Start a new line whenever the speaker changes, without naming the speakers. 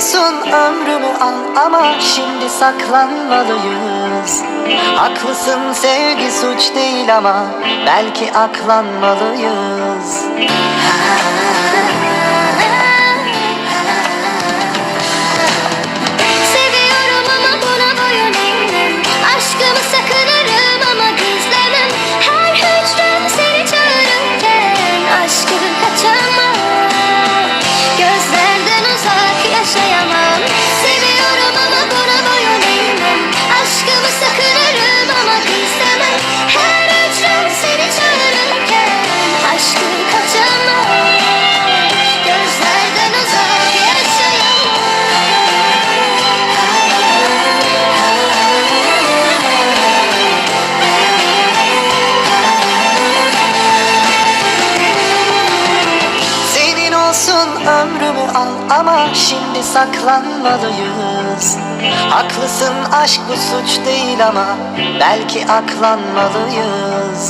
olsun ömrümü al ama şimdi saklanmalıyız. Haklısın sevgi suç değil ama belki aklanmalıyız Olsun ömrümü al ama şimdi saklanmalıyız. Haklısın aşk bu suç değil ama belki aklanmalıyız